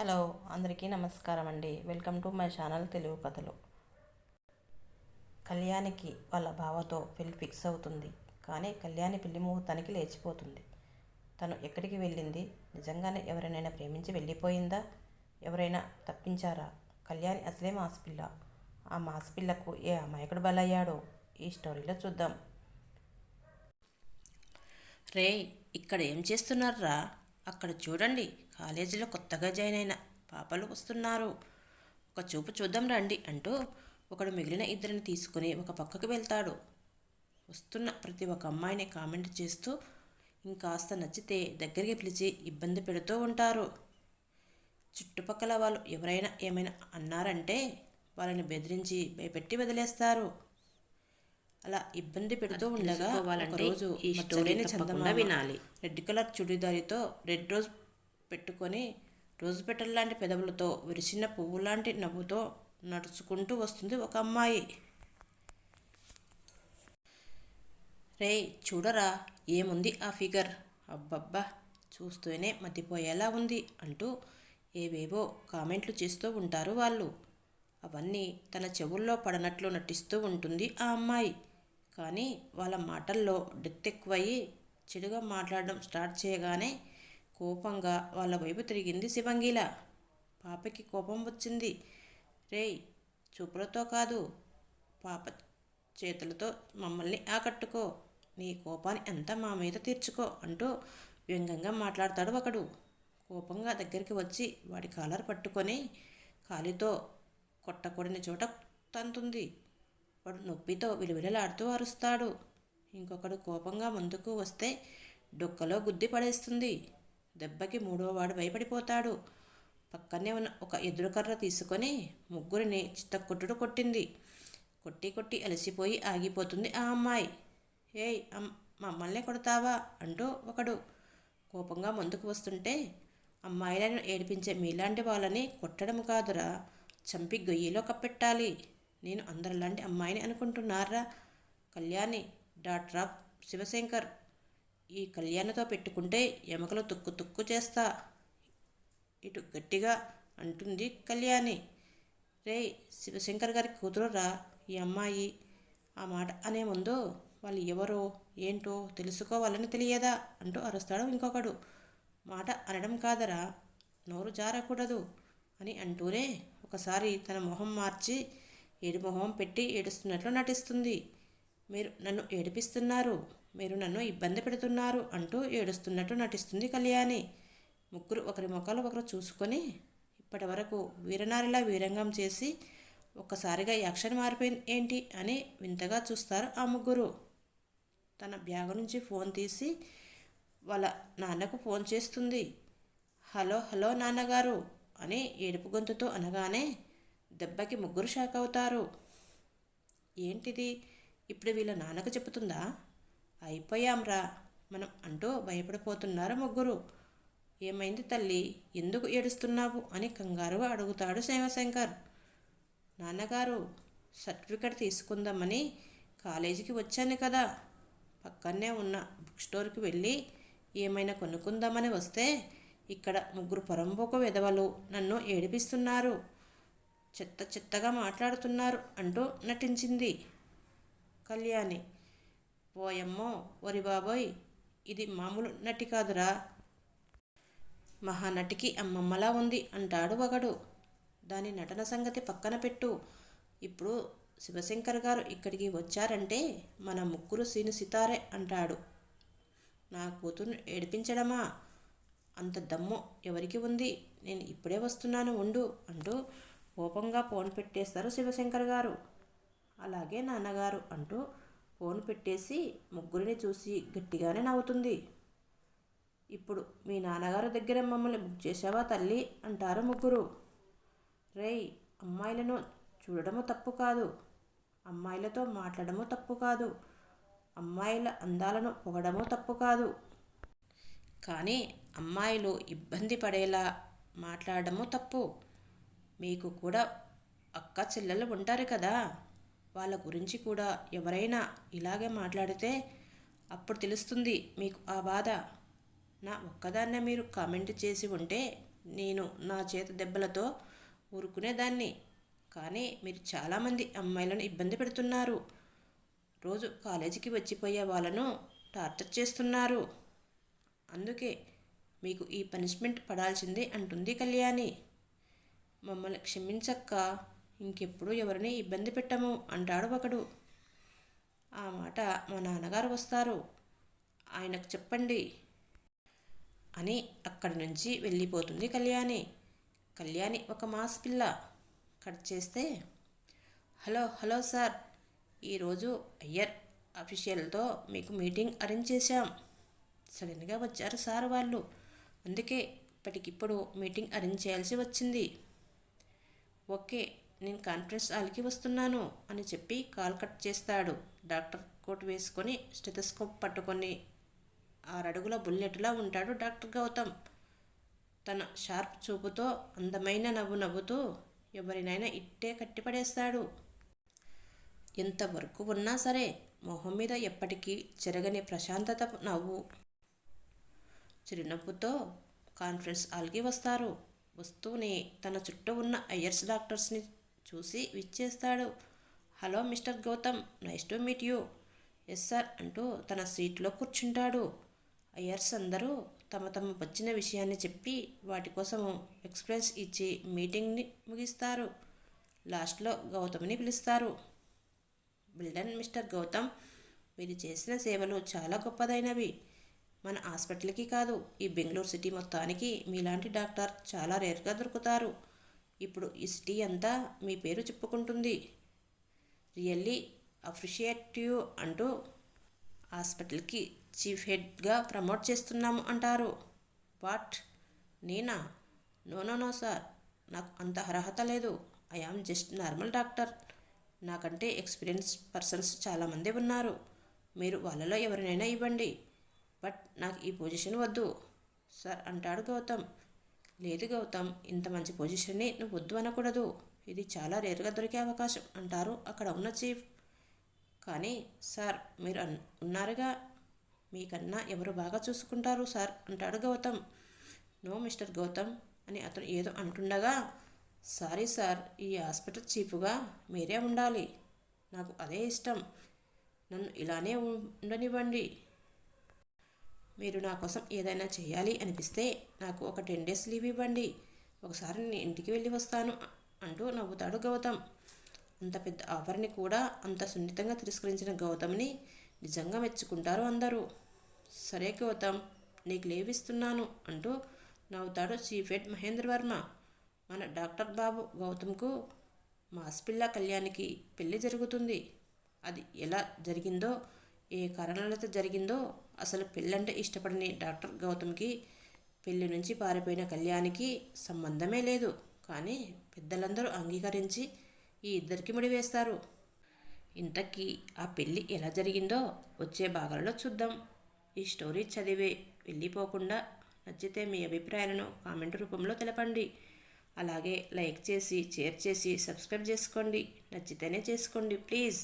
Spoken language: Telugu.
హలో అందరికీ నమస్కారం అండి. Welcome to my channel Telugu కథలు. కళ్యాణికి వాళ్ళ బావతో పెళ్ళి ఫిక్స్ అవుతుంది. కానీ కళ్యాణి పెళ్ళి ముహూర్తానికి లేచిపోతుంది. తను ఎక్కడికి వెళ్ళింది? నిజంగానే ఎవరైనా ప్రేమించి వెళ్ళిపోయిందా? ఎవరైనా తప్పించారా? కళ్యాణి అసలే మాసిపిల్ల. ఆ మాసిపిల్లకు ఏ అమాయకుడు బలయ్యాడో? ఈ స్టోరీలో చూద్దాం. రే ఇక్కడ ఏం చేస్తున్నారా అక్కడ చూడండి. కాలేజీలో కొత్తగా జాయిన్ అయిన పాపలు వస్తున్నారు. ఒక చూపు చూద్దాం రండి అంటూ ఒకడు మిగిలిన ఇద్దరిని తీసుకుని ఒక పక్కకు వెళ్తాడు. వస్తున్న ప్రతి ఒక్క అమ్మాయిని కామెంట్ చేస్తూ ఇంకాస్త నచ్చితే దగ్గరికి పిలిచి ఇబ్బంది పెడుతూ ఉంటారు. చుట్టుపక్కల వాళ్ళు ఎవరైనా ఏమైనా అన్నారంటే వాళ్ళని బెదిరించి భయపెట్టి వదిలేస్తారు. అలా ఇబ్బంది పెడుతూ ఉండగా ఒక రోజు ఈ స్టోరీని చందమామ వినాలి. రెడ్ కలర్ చుడిదారితో రెడ్ రోజ్ పెట్టుకొని రోజుపెట్టల్లాంటి లాంటి పెదవులతో విరిచిన పువ్వు లాంటి నవ్వుతో నడుచుకుంటూ వస్తుంది ఒక అమ్మాయి. రే చూడరా ఏముంది ఆ ఫిగర్? అబ్బబ్బా చూస్తూనే మతిపోయేలా ఉంది అంటూ ఏవేవో కామెంట్లు చేస్తూ ఉంటారు వాళ్ళు. అవన్నీ తన చెవుల్లో పడనట్లు నటిస్తూ ఉంటుంది ఆ అమ్మాయి. కానీ వాళ్ళ మాటల్లో డెత్ ఎక్కువయ్యి చెడుగా మాట్లాడడం స్టార్ట్ చేయగానే కోపంగా వాళ్ళ వైపు తిరిగింది శివంగిల. పాపకి కోపం వచ్చింది. రేయ్ చూపులతో కాదు. పాప చేతులతో మమ్మల్ని ఆకట్టుకో. నీ కోపాన్ని అంతా మా మీద తీర్చుకో అంటూ వ్యంగ్యంగా మాట్లాడతాడు ఒకడు. కోపంగా దగ్గరికి వచ్చి వాడి కాలర్ పట్టుకొని కాలితో కొట్టకూడని చోట తంతుంది. వాడు నొప్పితో విలువిలలాడుతూ అరుస్తాడు. ఇంకొకడు కోపంగా ముందుకు వస్తే డొక్కలో గుద్ది పడేస్తుంది. దెబ్బకి మూడోవాడు భయపడిపోతాడు. పక్కనే ఉన్న ఒక ఎదురుకర్ర తీసుకొని ముగ్గురిని చిత్తకొట్టుడు కొట్టింది. కొట్టి కొట్టి అలసిపోయి ఆగిపోతుంది ఆ అమ్మాయి. ఏయ్ అమ్ మమ్మల్ని కొడతావా? అంటూ ఒకడు కోపంగా ముందుకు వస్తుంటే అమ్మాయిలను ఏడిపించే మీలాంటి వాళ్ళని కొట్టడం కాదురా. చంపి గొయ్యిలో కప్పెట్టాలి. నేను అందరిలాంటి అమ్మాయిని అనుకుంటున్నారా? కళ్యాణి డాక్టర్ ఆఫ్ శివశంకర్ ఈ కళ్యాణితో పెట్టుకుంటే ఎముకలు తుక్కు తుక్కు చేస్తా. ఇటు గట్టిగా అంటుంది కళ్యాణి. రే శివశంకర్ గారి కూతురు రా ఈ అమ్మాయి. ఆ మాట అనే ముందు వాళ్ళు ఎవరో ఏంటో తెలుసుకోవాలని తెలియదా అంటూ అరుస్తాడు ఇంకొకడు. మాట అనడం కాదరా నోరు జారకూడదు అని అంటూనే ఒకసారి తన మొహం మార్చి ఏడు మొహం పెట్టి ఏడుస్తున్నట్లు నటిస్తుంది. మీరు నన్ను ఏడిపిస్తున్నారు. మీరు నన్ను ఇబ్బంది పెడుతున్నారు అంటూ ఏడుస్తున్నట్టు నటిస్తుంది కళ్యాణి. ముగ్గురు ఒకరి ముఖాలు ఒకరు చూసుకొని ఇప్పటి వరకు వీరనారిలా వీరంగం చేసి ఒక్కసారిగా యాక్షన్ మారిపోయింది ఏంటి అని వింతగా చూస్తారు ఆ ముగ్గురు. తన బ్యాగ్ నుంచి ఫోన్ తీసి వాళ్ళ నాన్నకు ఫోన్ చేస్తుంది. హలో హలో నాన్నగారు అని ఏడుపు గొంతుతో అనగానే దెబ్బకి ముగ్గురు షాక్ అవుతారు. ఏంటిది? ఇప్పుడు వీళ్ళ నాన్నకు చెబుతుందా? అయిపోయాంరా. మనం అంటూ భయపడిపోతున్నారు ముగ్గురు. ఏమైంది తల్లి? ఎందుకు ఏడుస్తున్నావు? అని కంగారుగా అడుగుతాడు శివశంకర్. నాన్నగారు సర్టిఫికెట్ తీసుకుందామని కాలేజీకి వచ్చాను కదా. పక్కనే ఉన్న బుక్ స్టోర్కి వెళ్ళి ఏమైనా కొనుక్కుందామని వస్తే ఇక్కడ ముగ్గురు పొరంబోకు విధవలు నన్ను ఏడిపిస్తున్నారు. చెత్త చెత్తగా మాట్లాడుతున్నారు అంటూ నటించింది కళ్యాణి. పోయమ్మో ఒరి బాబోయ్ ఇది మామూలు నటి కాదురా. మహానటికి అమ్మమ్మలా ఉంది అంటాడు ఒకడు దాని నటన సంగతి పక్కన పెట్టు. ఇప్పుడు శివశంకర్ గారు ఇక్కడికి వచ్చారంటే మన ముగ్గురు సీను సితారే అంటాడు. నా కూతురు ఏడిపించడమా? అంత దమ్ము ఎవరికి ఉంది? నేను ఇప్పుడే వస్తున్నాను ఉండు అంటూ కోపంగా ఫోన్ పెట్టేస్తారు శివశంకర్ గారు. అలాగే నాన్నగారు అంటూ ఫోన్ పెట్టేసి ముగ్గురిని చూసి గట్టిగానే నవ్వుతుంది. ఇప్పుడు మీ నాన్నగారు దగ్గర మమ్మల్ని బుక్ చేసావా తల్లి? అంటారు ముగ్గురు. రేయ్ అమ్మాయిలను చూడడము తప్పు కాదు. అమ్మాయిలతో మాట్లాడము తప్పు కాదు. అమ్మాయిల అందాలను పొగడము తప్పు కాదు. కానీ అమ్మాయిలు ఇబ్బంది పడేలా మాట్లాడము తప్పు. మీకు కూడా అక్క చెల్లెలు ఉంటారు కదా. వాళ్ళ గురించి కూడా ఎవరైనా ఇలాగే మాట్లాడితే అప్పుడు తెలుస్తుంది మీకు ఆ బాధ. నా ఒక్కదాన్నే మీరు కామెంట్ చేసి ఉంటే నేను నా చేత దెబ్బలతో ఊరుకునేదాన్ని. కానీ మీరు చాలామంది అమ్మాయిలను ఇబ్బంది పెడుతున్నారు. రోజు కాలేజీకి వచ్చిపోయే వాళ్ళను టార్చర్ చేస్తున్నారు. అందుకే మీకు ఈ పనిష్మెంట్ పడాల్సిందే అంటుంది కళ్యాణి. మమ్మల్ని క్షమించక్క. ఇంకెప్పుడు ఎవరిని ఇబ్బంది పెట్టము అంటాడు ఒకడు. ఆ మాట మా నాన్నగారు వస్తారు. ఆయనకు చెప్పండి అని అక్కడి నుంచి వెళ్ళిపోతుంది కళ్యాణి. కళ్యాణి ఒక మాస్ పిల్ల కట్ చేస్తే హలో హలో సార్ ఈరోజు అయ్యర్ అఫీషియల్తో మీకు మీటింగ్ అరేంజ్ చేశాం. సడన్గా వచ్చారు సార్ వాళ్ళు. అందుకే ఇప్పటికిప్పుడు మీటింగ్ అరేంజ్ చేయాల్సి వచ్చింది. ఓకే నేను కాన్ఫరెన్స్ హాల్కి వస్తున్నాను అని చెప్పి కాల్ కట్ చేస్తాడు. డాక్టర్ కోట్ వేసుకొని స్టెథస్కోప్ పట్టుకొని ఆరడుగుల బుల్లెట్లా ఉంటాడు డాక్టర్ గౌతమ్. తన షార్ప్ చూపుతో అందమైన నవ్వు నవ్వుతూ ఎవరినైనా ఇట్టే కట్టిపడేస్తాడు. ఎంతవరకు ఉన్నా సరే మొహం మీద ఎప్పటికీ చెరగని ప్రశాంతత నవ్వు. చిరునవ్వుతో కాన్ఫరెన్స్ హాల్కి వస్తారు. వస్తూనే తన చుట్టూ ఉన్న ఐయర్స్ డాక్టర్స్ని చూసి విచ్చేస్తాడు. Hello mister Gautam nice to meet you. Yes sir అంటూ తన సీట్లో కూర్చుంటాడు. అయ్యర్స్ అందరూ తమ తమ వచ్చిన విషయాన్ని చెప్పి వాటి కోసం ఎక్స్ప్రెస్ ఇచ్చి మీటింగ్ని ముగిస్తారు. లాస్ట్లో గౌతమ్ని పిలుస్తారు. బిల్డన్ మిస్టర్ గౌతమ్ మీరు చేసిన సేవలు చాలా గొప్పదైనవి. మన హాస్పిటల్కి కాదు ఈ బెంగళూరు సిటీ మొత్తానికి మీలాంటి డాక్టర్ చాలా రేర్గా దొరుకుతారు. ఇప్పుడు ఈ సిటీ అంతా మీ పేరు చెప్పుకుంటుంది. రియల్లీ అప్రిషియేట్ యూ అంటూ హాస్పిటల్కి చీఫ్ హెడ్గా ప్రమోట్ చేస్తున్నాము అంటారు. వాట్? నేనా? No no no sir. నాకు అంత అర్హత లేదు. I am just normal doctor. నాకంటే ఎక్స్పీరియన్స్ పర్సన్స్ చాలామంది ఉన్నారు. మీరు వాళ్ళలో ఎవరినైనా ఇవ్వండి. బట్ నాకు ఈ పొజిషన్ వద్దు. సార్ అంటాడు గౌతమ్. లేదు గౌతమ్ ఇంత మంచి పొజిషన్ని నువ్వు వద్దు అనకూడదు. ఇది చాలా రేరుగా దొరికే అవకాశం అంటారు అక్కడ ఉన్న చీఫ్. కానీ సార్ మీరు అన్ ఉన్నారుగా? మీకన్నా ఎవరు బాగా చూసుకుంటారు సార్? అంటాడు గౌతమ్. నో మిస్టర్ గౌతమ్ అని అతను ఏదో అంటుండగా సారీ సార్ ఈ హాస్పిటల్ చీఫ్గా మీరే ఉండాలి. నాకు అదే ఇష్టం. నన్ను ఇలానే ఉండనివ్వండి. మీరు నా కోసం ఏదైనా చేయాలి అనిపిస్తే నాకు ఒక టెన్ డేస్ లీవ్ ఇవ్వండి. ఒకసారి నేను ఇంటికి వెళ్ళి వస్తాను అంటూ నవ్వుతాడు గౌతమ్. అంత పెద్ద ఆఫర్ని కూడా అంత సున్నితంగా తిరస్కరించిన గౌతమ్ని నిజంగా మెచ్చుకుంటారు అందరూ. సరే గౌతమ్ నీకు లీవ్ ఇస్తున్నాను అంటూ నవ్వుతాడు చీఫ్ హెడ్ మహేంద్ర వర్మ. మన డాక్టర్ బాబు గౌతమ్కు మాస్పిల్ల కళ్యాణికి పెళ్ళి జరుగుతుంది. అది ఎలా జరిగిందో ఏ కారణాలతో జరిగిందో అసలు పెళ్ళంటే ఇష్టపడని డాక్టర్ గౌతమ్కి పెళ్ళి నుంచి పారిపోయిన కళ్యాణికి సంబంధమే లేదు. కానీ పెద్దలందరూ అంగీకరించి ఈ ఇద్దరికి ముడివేస్తారు ఇంతకీ ఆ పెళ్ళి ఎలా జరిగిందో వచ్చే భాగాలలో చూద్దాం. ఈ స్టోరీ చదివే వెళ్ళిపోకుండా నచ్చితే మీ అభిప్రాయాలను కామెంట్ రూపంలో తెలపండి. అలాగే లైక్ చేసి షేర్ చేసి సబ్స్క్రైబ్ చేసుకోండి. నచ్చితేనే చేసుకోండి ప్లీజ్.